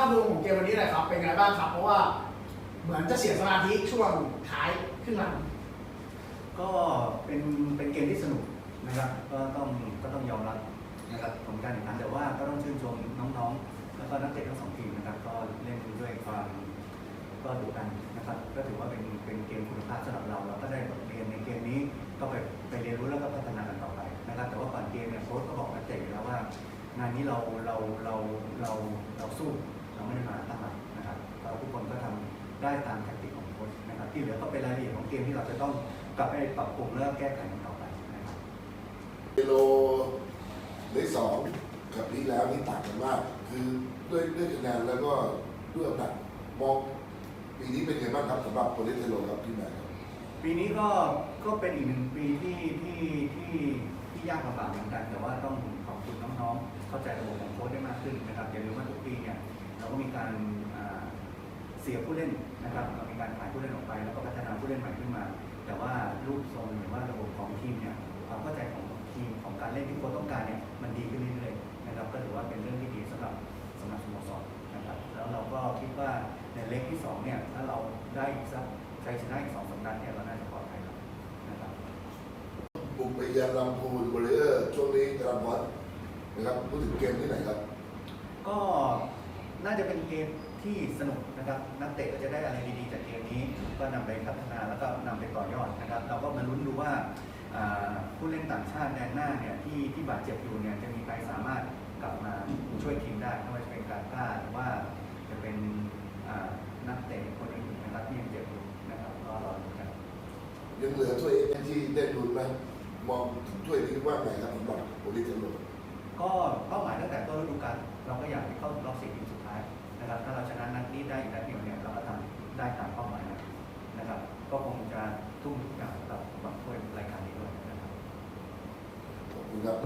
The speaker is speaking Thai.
าพรวมของเกมวันนี้หน่อยครับ เป็นไงบ้างครับ เพราะว่าเหมือนจะเสียสมาธิช่วงท้ายครึ่งหลัง ก็เป็นเป็นเกมที่สนุกนะครับ ก็ต้องก็ต้องยอมรับนะครับผลการแข่งขันแต่ว่าก็ต้องชื่นชมน้องๆ แล้วก็นักเตะทั้งสองทีมนะครับ ก็เล่นด้วยความก็ดุดันนะครับ ก็ถือว่าเป็นเป็นเกมคุณภาพสำหรับเราเราก็ได้บทเรียนในเกมนี้ก็ไปไปเรียนรู้แล้วก็พัฒนากันต่อไปนะครับ แต่ว่าก่อนเกมเนี่ยโค้ชก็บอกนักเตะอยู่แล้วว่า งานนี้เราเราเราเราเราสู้ ได้ตามแทคติกของโค้ชนะครับที่เหลือก็เป็นรายละเอียดของเกมที่เราจะต้องกลับไปปรับปรุงแล้วก็แก้ไขกันต่อไปนะครับกิโลในสองกับนี้แล้วนี่ต่างกันมาก คือด้วยด้วยคะแนนแล้วก็ด้วยอันดับมองปีนี้เป็นไงบ้างครับสำหรับโปรลิสเทโลครับที่แมนครับปีนี้ก็ก็เป็นอีกหนึ่งปีที่ที่ที่ที่ยากลำบากเหมือนกัน แต่ว่าต้องขอบคุณน้องๆ เข้าใจระบบของโค้ชได้มากขึ้นนะครับอย่าลืมว่าทุกปีเนี่ยเราก็มีการอ่า เสียผู้เล่นนะครับเรามีการขายผู้เล่นออกไป แล้วก็พัฒนาผู้เล่นใหม่ขึ้นมา แต่ว่ารูปทรงหรือว่าระบบของทีมเนี่ยความเข้าใจของทีมของการเล่นที่โค้ชต้องการเนี่ยมันดีขึ้นเรื่อยๆนะครับก็ถือว่าเป็นเรื่องที่ดีสำหรับสำหรับสโมสรนะครับแล้วเราก็คิดว่าในเล็กที่สองเนี่ยถ้าเราได้อีกสักชัยชนะอีกสองสามนัดเนี่ยเราน่าจะปลอดภัยแล้วนะครับบุกไปเยือนลำพูนบริเออร์ช่วงนี้กำลังวัดนะครับพูดถึงเกมที่ไหนครับ ก็ น่าจะเป็นเกมที่สนุกนะครับ นักเตะก็จะได้อะไรดีๆจากเกมนี้ ก็นำไปพัฒนาแล้วก็นำไปต่อยอดนะครับ เราก็มาลุ้นดูว่าอ่าผู้เล่นต่างชาติแดนหน้าเนี่ยที่ที่บาดเจ็บอยู่เนี่ยจะมีใครสามารถกลับมาช่วยทีมได้ไม่ว่าจะเป็นการกล้าหรือว่าจะเป็นอ่านักเตะคนอื่นๆนะครับที่ยังเจ็บอยู่นะครับก็รอดูกันยังเหลือถ้วยเอที่ได้ลุ้นไหมมองถึงถ้วยนี้ว่าไงครับสำหรับโปรลิสเทโลก็เป้าหมายตั้งแต่ต้นฤดูกาลเราก็ ทุ่มทุกอย่างกับบางถ้วยรายการนี้ด้วยนะครับ ขอบคุณครับ